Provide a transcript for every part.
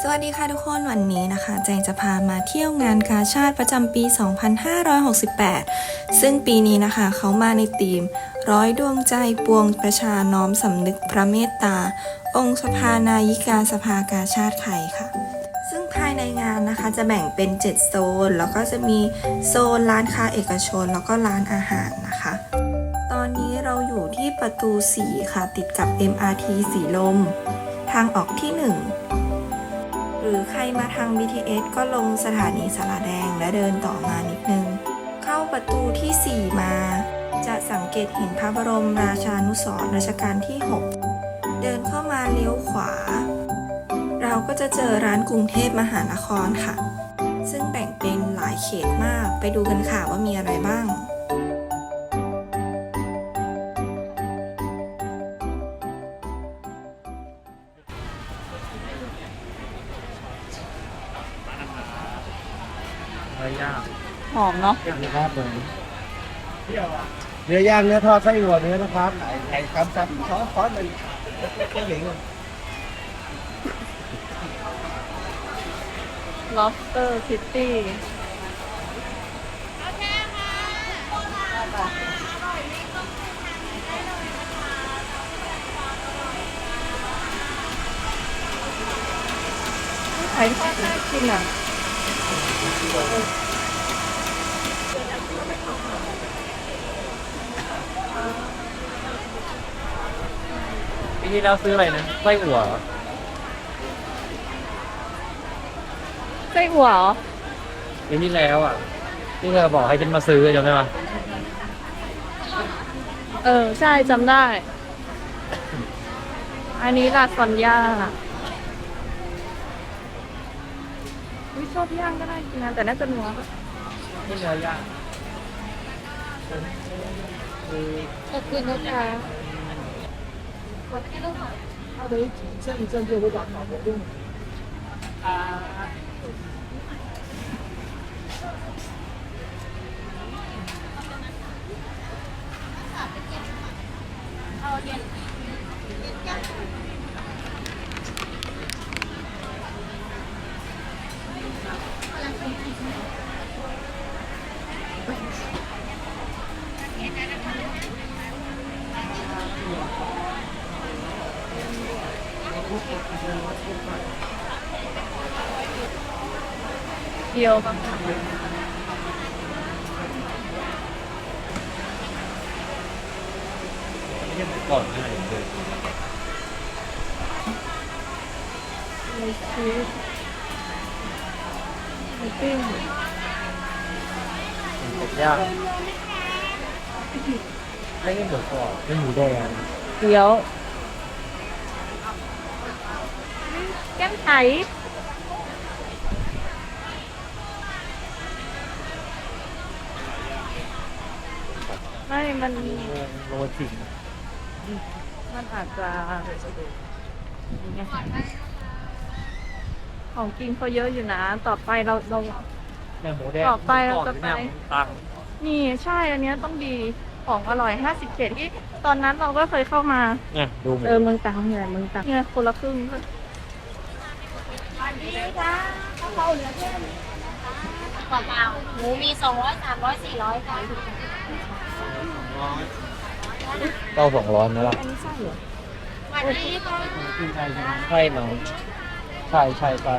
สวัสดีค่ะทุกคนวันนี้นะคะแจงจะพามาเที่ยวงานกาชาติประจำปี 2568 ซึ่งปีนี้นะคะเขามาในธีม ร้อยดวงใจปวงประชาน้อมสำนึกพระเมตตา องค์สภานายิกาสภากาชาติไทยค่ะซึ่งภายในงานนะคะจะแบ่งเป็น 7 โซน แล้วก็จะมีโซนร้านค้าเอกชน แล้วก็ร้านอาหารนะคะ ตอนนี้เราอยู่ที่ประตู 4 ค่ะ ติดกับ MRT สีลม ทางออกที่1หรือใครมาทาง BTS ก็ลงสถานีสารแดงและเดินต่อมานิดนึง เข้าประตูที่ 4 มา จะสังเกตเห็นพระบรมราชานุสรรัชกาลที่ 6 เดินเข้ามาเลี้ยวขวา เราก็จะเจอร้านกรุงเทพมหานครค่ะ ซึ่งแบ่งเป็นหลายเขตมากไปดูกันค่ะว่ามีอะไรบ้าง หอมเนาะนะครับผมเนื้อย่างเนื้อทอดไส้หัวเนื้อนะครับไข่ไข่ครับครับซอสซอสมันเจ้าหลิง lobster city ไข่ทอดน่ากินอะ ปีที่แล้วซื้ออะไรนะไส้อั่วเหรอไส้อั่วเหรอปีที่แล้วอะ ที่เธอบอกให้ฉันมาซื้อจำได้ปะเออ ใช่จำได้ อันนี้ลาซานญ่าวิชอบย่างก็ได้กินนะแต่น่าจะนัวนี่เนื้อย่าง ขอบคุณนะคะ เ ดียวบ้างค่ะไม่ใช่หมูกรอบนะเดี๋ยวเจอมีชีสหมูปิ้งเป็ดย่างไม่ใช่หมูกรอบเป็นหมูแดงเกี๊ยวแก้มไข่ไม่มันโรจิงมันอาจจะยังไงของกินเขาเยอะอยู่นะ ต่อไปเราเราเนี่ยหมูแดงต่อไปเราจะไปเนี่ยตังนี่ใช่อันเนี้ยต้องดีของอร่อยห้าสิบเจ็ดที่ตอนนั้นเราก็เคยเข้ามาเนี่ยดูหมูเออเมืองตังเนี่ยเมืองตังเนี่ยคนละครึ่งก็กว่าเปล่าหมูมีสองร้อยสามร้อยสี่ร้อยค่ะ เก้าสองร้อยไหมล่ะอันนี้ใช่เหรอวันนี้ค่ะใช่มั้งใช่ใช่ใช่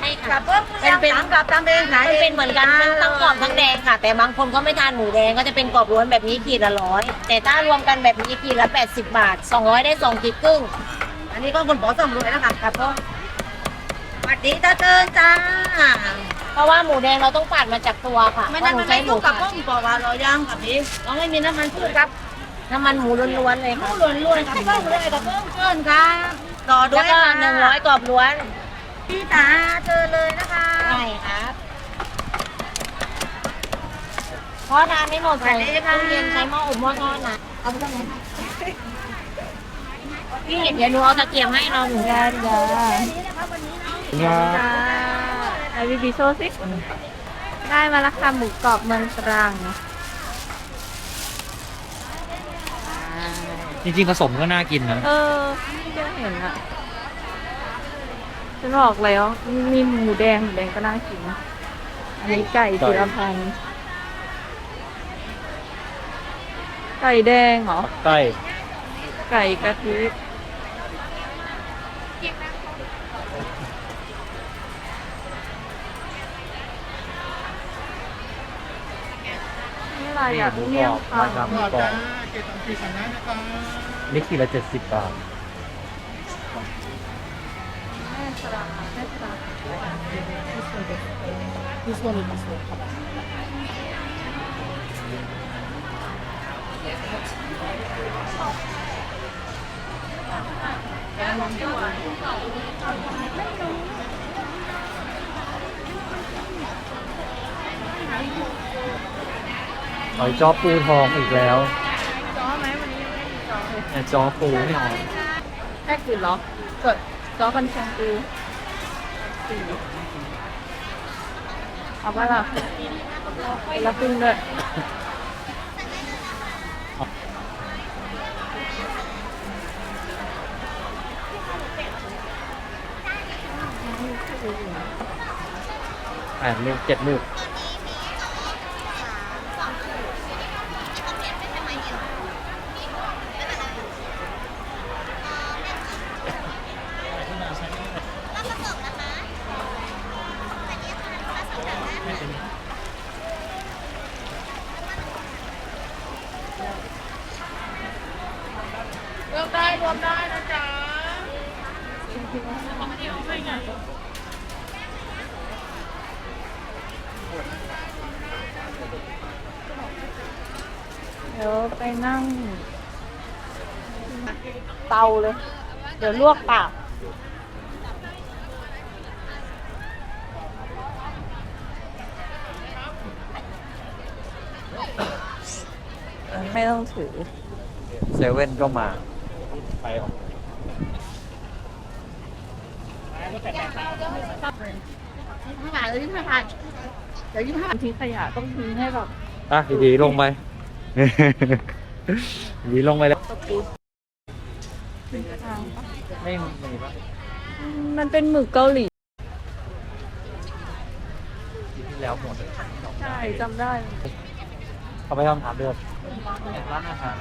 ให้ค่ะเป็นเป็นกับตามเองขายมันเป็นเหมือนกันเป็นทั้งกรอบทั้งแดงค่ะ แต่บางคนเขาไม่ทานหมูแดงก็จะเป็นกรอบล้วนแบบนี้ขีดละร้อยแต่ถ้ารวมกันแบบนี้ขีดละแปดสิบบาทสองร้อยได้สองขีดครึ่งอันนี้ก็คนบอกสองร้อยแล้วค่ะครับพ่อส วัสดีตาเตินจ้า เพราะว่าหมูแดงเราต้องปาดมาจากตัวค่ะไม่นั้นเพมัราะนใช้ไม่หยุ่มูงกับค่ะพวกบอกว่าเราย่างกับนี้เราไม่มีน้ำมันพืชครับ น้ำมันหมูล้วนๆเลยค่ะผู้ล้วนๆกับเพิ่มเลยกับเพิ่มเกินครับต่อด้แล้ววยก็ค่ะหนึ่งร้อยกรอบล้วนพี่ตาเจอเลยนะคะใช่ครับเพราะทานไม่หมดใส่ตู้เย็นใช้หม้ออบหม้อทอดนะเอาไปทำไมพี่เดี๋ยวหนูเอาตะเกียบให้เราหนูยาจ้าเนี่ย จ้าไอวีบีโชว์สิได้มาแล้วค่ะหมูกรอบเมืองตรังอ่าจริงๆผสมก็น่ากินนะ เออที่จะเห็นอะฉันบอกแล้วมีหมูแดงหมูแดงก็น่ากินนะอันนี้ไก่จิรพันธ์ไก่แดงเหรอใกล้ไก่กะทิ อะไรนี่อะหมูเมี่กยรงอบคราคาหมูกรอบนี่ขีดละเจ็ดสิบบาทแม่สลัดแม่สลัด หอยจ้อปูทองอีกแล้วจ้อไหมวันนี้ยังไม่มีจ้อเลยเนี่ยจ้อปูไม่เอาแค่กินเหรอสดจ้อกันแชงปูสี่เอาปะล่ะแล้วปิ้งด้วยแปดลูกเจ็ดลูก รวมได้รวมได้นะจ๊ะของที่เดี๋ยวไปนั่ง เตาเลย เดี๋ยวลวกปาก ไม่ต้องถือ เซเว่นก็มา ไปห้าบาทเลยยี่ห้าบาทเดี๋ยวยี่ห้าทิ้งขยะต้องทิ้งให้แบบอะดีๆลงไป ดีลงไปแล้ว ตะปูทางปะไม่มีปะอืมมันเป็นหมึกเกาหลี ที่ที่แล้วหมดใช่จำได้ เขาไปทำถามเดิ มร้านอาหาร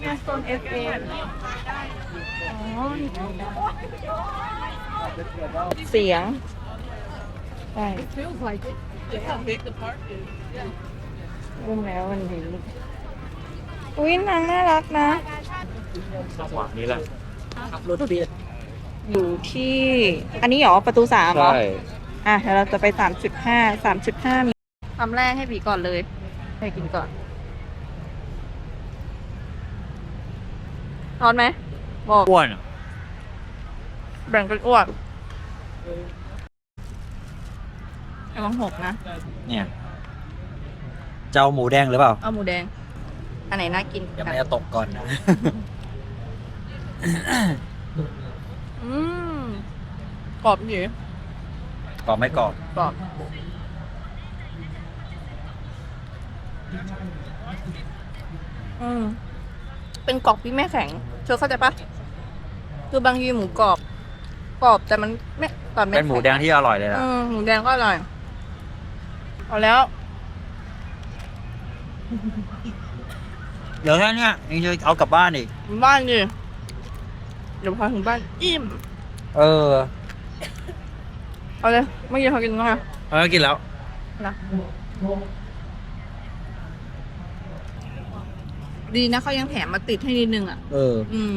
เนี่ยโซนเอฟเออ๋อเสียงใช่รุ่มแล้ววันนี้อุ้ยนางน่ารักนะข้าวหวานนี้แหละรถเบียร์อยู่ที่ อันนี้เหรอ ประตูสามเหรอใช่อะเดี๋ยวเราจะไปสามจุดห้าสามจุดห้ามีคำแรกให้บีก่อนเลย ให้กินก่อน ร้อนไหม บอก อ้วนแบ่งกันอ้วกระวังหกนะ เนี่ย เจ้าหมูแดงหรือเปล่า เอาหมูแดง อันไหนน่ากินเดี๋ยวกัมันนจะตกก่อนนะ อืมกรอบอยู่กรอบไม่กรอบกรอบ อืมเป็นกรอบที่ไม่แข็ง เธอเข้าใจปะคือบางทีหมูกรอบ กรอบแต่มันไม่กรอบไม่เป็นหมูแดงที่อร่อยเลยนะอืมหมูแดงก็อร่อย เอาแล้ว เดี๋ยวแค่เนี้ยยังจะเอากลับบ้านอีก บ้านดิเดี๋ยวพอถึงบ้านอิ่ม เออเอาเลยเมื่อกี้เขากินมั้งอะเออกินแล้ว นะ ดีนะเขายังแถมมาติดให้นิดนึงอะ เออ อืม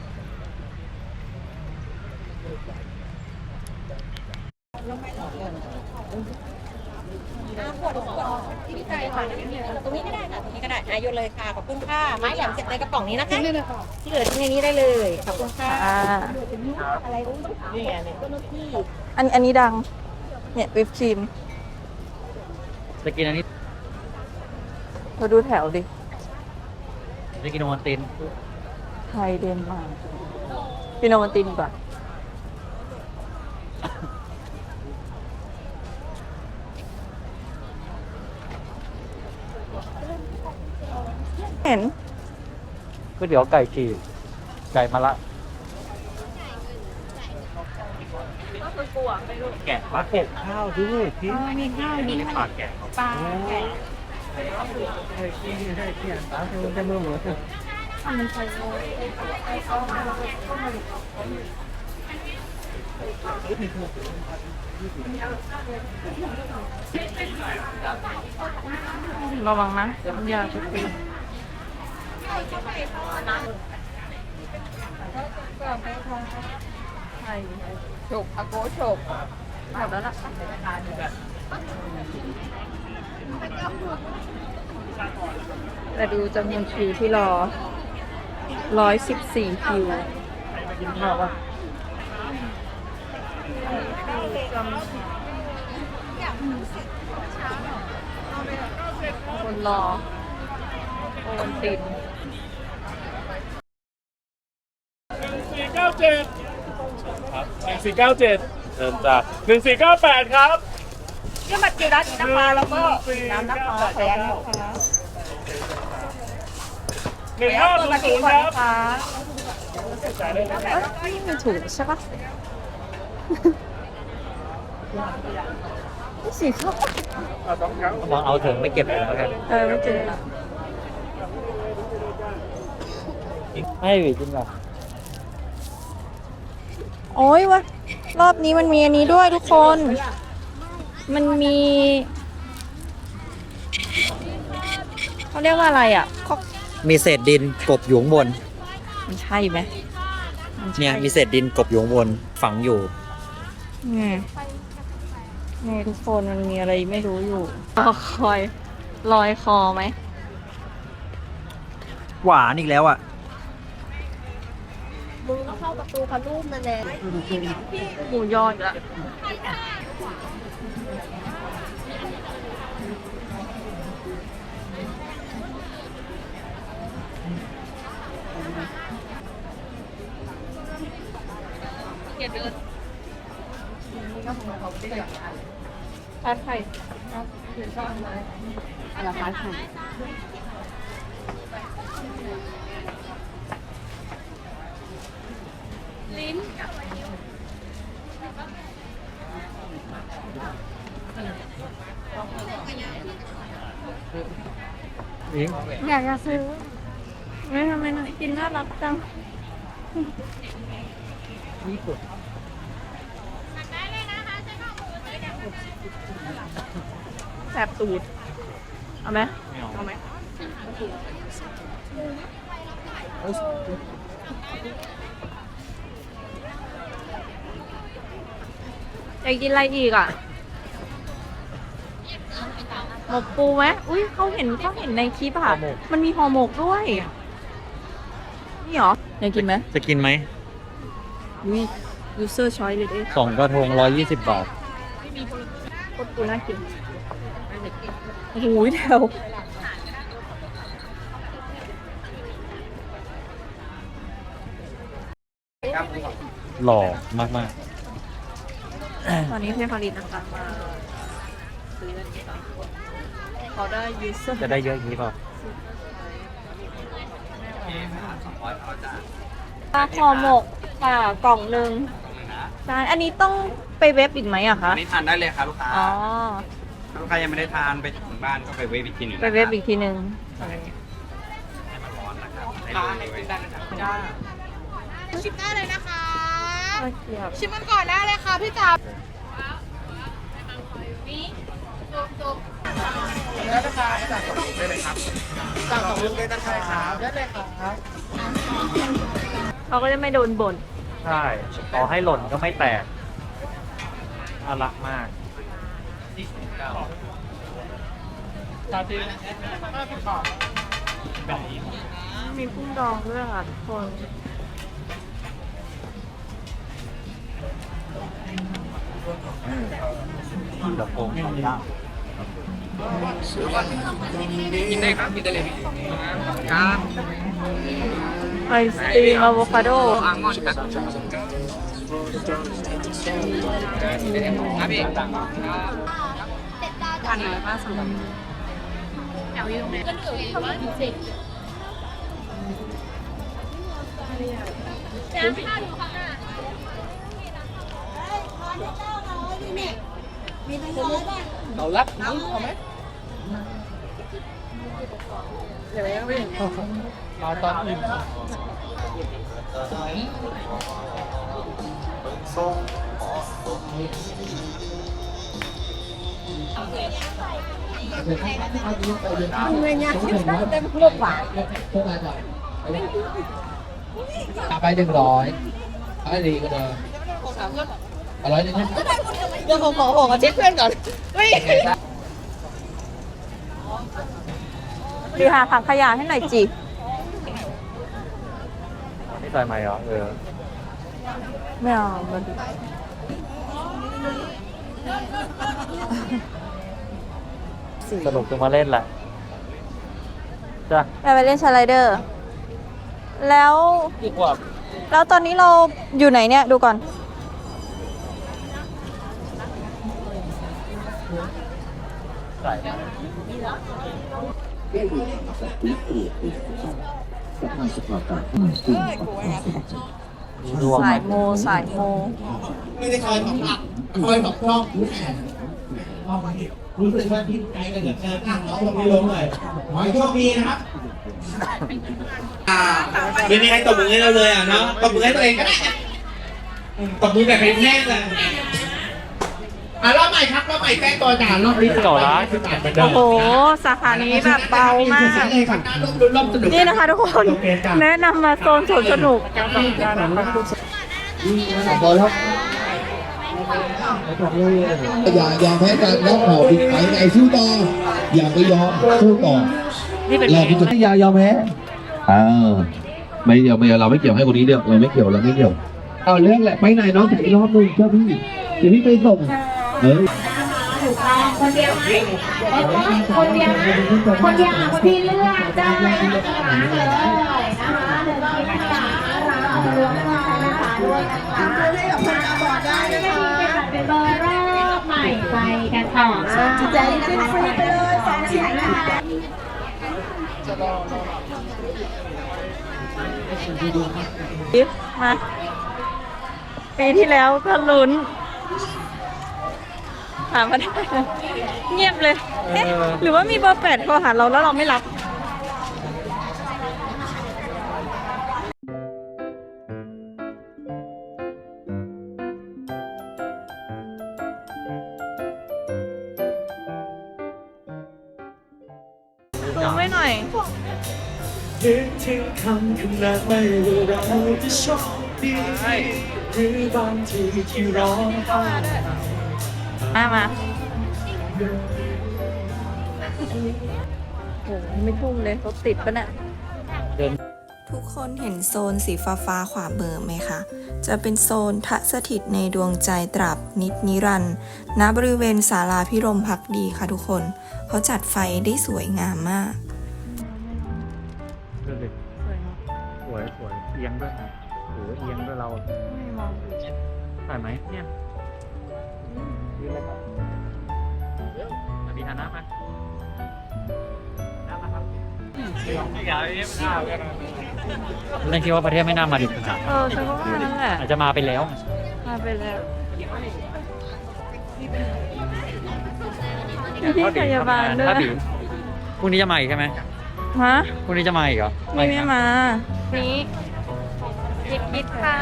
ตรงนี้ก็ได้ค่ะตรงนี้ก็ได้อายุเลยค่ะขอบคุณค่ะไม้แหลมเสร็จในกระป๋องนี้นะคะที่เหลือทิ้งในนี้ได้เลยขอบคุณค่ะอ่า อะไรรู้นี่ไงเนี่ยก็นุที่อันอันนี้ดัง เนี่ยวิปครีมจะกินอันนี้เธอดูแถวดิ จะกินโอวัลตินไทยเดนมาร์กปิโนมันตินดีกว่าเห็นก๋วยเตี๋ยวไก่ฉีกไก่มะละก็คือกลัวไม่รู้แกะปลาเก็บข้าวด้วยพี่มีข้าวมีปลาแกะปลาแกะ จะมือหมดมันใส่ระวังนะเดี๋ยวมันยาชุบปีใช่โฉกอาโกโฉกหมดแล้วล่ะ แต่ดูจำนวนคิวที่รอร้อยสิบสี่คิวกินข้าวปะคนรอโอนตินสี่เก้าเจ็ดครับหนึ่งสี่เก้าเจ็ดเดินจ้ะหนึ่งสี่เก้าแปดครับ ที่มาจิรัตน้ำปลาแล้วก็น้ำน้ำปลาแทนหนึ่งห้าศูนย์ศูนย์ครับนี่มันถูกใช่ปะนี่สีเขาลองเอาถึงไม่เก็บเลยแล้วกันเออไม่เจอละให้หวีกินหรอโอ้ยวะรอบนี้มันมีอันนี้ด้วยทุกคน มันมีเขาเรียกว่าอะไรอะก็มีเศษดินกบอยู่ข้างบน มันใช่ไหมมันใช่เนี่ยมีเศษดินกบอยู่ข้างบนฝังอยู่นี่นี่ทุกคนมันมีอะไรไม่รู้อยู่รอคอยลอยคอไหมหวานอีกแล้วอะ มึงก็เข้าประตูพระรูปนั่นแหละหมูยออีกแล้วทานไข่อะไรคะไข่ ลิ้นอิงอยากจะซื้อ ไม่ทำไมน้องกินน่ารักจังนี่สุดแสบตูด เอาไหมไม่เอาเอาไหม อยากกินอะไรอีกอะหมกปูไหมอุ้ยเขาเห็นเขาเห็นในคลิปอะมันมีห่อหมกด้วย นี่เหรอ อยากกินไหมจะกินไหมอุ้ย user choice เลยเด้สองกระทงร้อยยี่สิบบาท โคตรปูน่ากินโอ้โหแถวหล่อมาก ตอนนี้เทพผลิตนะคะมาซื้ออันนี้ก่อนเขาได้ user ๆจะได้เยอะอย่างนี้เปล่าปลาห่อหมกค่ะกล่องหนึ่งจานอันนี้ต้องไปเว็บอีกไหมอะคะอันนี้ทานได้เลยครับลูกค้าอ๋อถ้าลูกค้ายังไม่ได้ทานไปถึงบ้านก็ไปเวฟอีกทีหนึงไปเว็บอีกทีหนึ่งให้มันร้อนนะครับให้เลยเว้ยชิมได้เลยนะคะ ข้าวเกรียบชิมกันก่อนได้เลยค่ะพี่จ๋าเขาก็จะไม่โดนบ่นใช่ต่อให้หล่นก็ไม่แตกน่ารักมากมีกุ้งดองด้วยค่ะทุกคน ดี๋ยวโป่งย่างกินได้ครับกินได้เลยครับไอศครีมอะโวคาโดอัลมอนด์ครับครับพี่ทานอะไรบ้างสำหรับอเอาลักนี้เอาไหมเอาตอนอิ่ม ไปหนึ่งร้อยอะไรดีก็ได้อร่อยนึงเดี๋ยวผมขอขอเช็คเพื่อนก่อนเฮ้ยดีหาถังขยะให้หน่อยจีนี่ใส่ไหมเหรอเออไม่เอามันสนุกจึงมาเล่นแหละจ้ะไปเล่นสไลเดอร์ แล้วดีกว่าแล้วตอนนี้เราอยู่ไหนเนี่ย ดูก่อน ส่สายโมสายโมไม่ได้คอยของหลักคอยของช่องรู้สึกว่าที่ใจกันเหลือเกินนั่งน้องลงไม่ลงเลยขอให้โชคดีนะครับไม่มีใครตบมือให้เราเลยอะเนาะตบมือให้ตัวเองก็ได้ตบมือแบบเป็นแท่เลย อะรอบใหม่ครับรอบใหม่แจ้งตัวจ่ารอบนี้เก่าร้านโอ้โห สาขานี้แบบเบามากนี่นะคะทุกคน แนะนำมาโซนสวนสนุกอย่าอย่าแพ้กันแล้วออกอีกไปไหนสู้ต่อ อย่าไปยอมสู้ต่อนี่เป็นเราพิจารณาอย่ายอมแพ้อ่าไม่เดี๋ยวไม่เดี๋ยวเราไม่เกี่ยวให้คนนี้เดียวเราไม่เกี่ยวเราไม่เกี่ยว เอาเรื่องแหละไปไหนน้องถึงอีกรอบหนึงเจ้าพี่เดี๋ยวพี่ไปส่ง เออคนเดียวไหมคนเดียวนะคนเดียวอะคนที่เลือกได้นะคะเลยนะคะเดี๋ยวเราไปหาร้านเอามารวมกันนะคะด้วยนะคะได้กับคนตาบอดได้นะคะเป็นเบอร์รอบใหม่ไปกันต่อใจนฟรีไปเลยสองชิ้นนะคะมาปีที่แล้วก็ลุ้น หามาได้เงียบเลยเอ๊ะหรือว่ามีเบอร์แปดโทรหาเราแล้วเราไม่รับซูมไว้หน่อยนึกถึงคำคำนั้นไม่ว่าเราจะโชคดีหรือบางทีที่ร้องไห้ มามาโอ้โหไม่ทุ่มเลยรถติดปะเนี่ยทุกคนเห็นโซนสีฟ้าฟ้าๆขวาเบอร์ไหมคะ จะเป็นโซนทะสถิตในดวงใจตราบนิดนิรันดร์ณบริเวณศาลาพิรมพักดีค่ะทุกคน เขาจัดไฟได้สวยงามมาก ดูดิสวยสวยเอียงด้วยโอ้โหเอียงด้วยเราไม่มองใส่ไหมเนี่ย ยืนเลยครับมาดีฮานะมาเล่นคิดว่าประเทศไม่น่ามาถึงขนาดเออฉันก็ว่านั่นแหละอาจจะมาไปแล้ว มาไปแล้วมีที่พยาบาลด้วถ้ายบีพรุ่งนี้จะมาอีกใช่ไหมฮะพรุ่งนี้จะมาอีกเหรอนี่ไม่มา นี้ยิบยิบค่ะ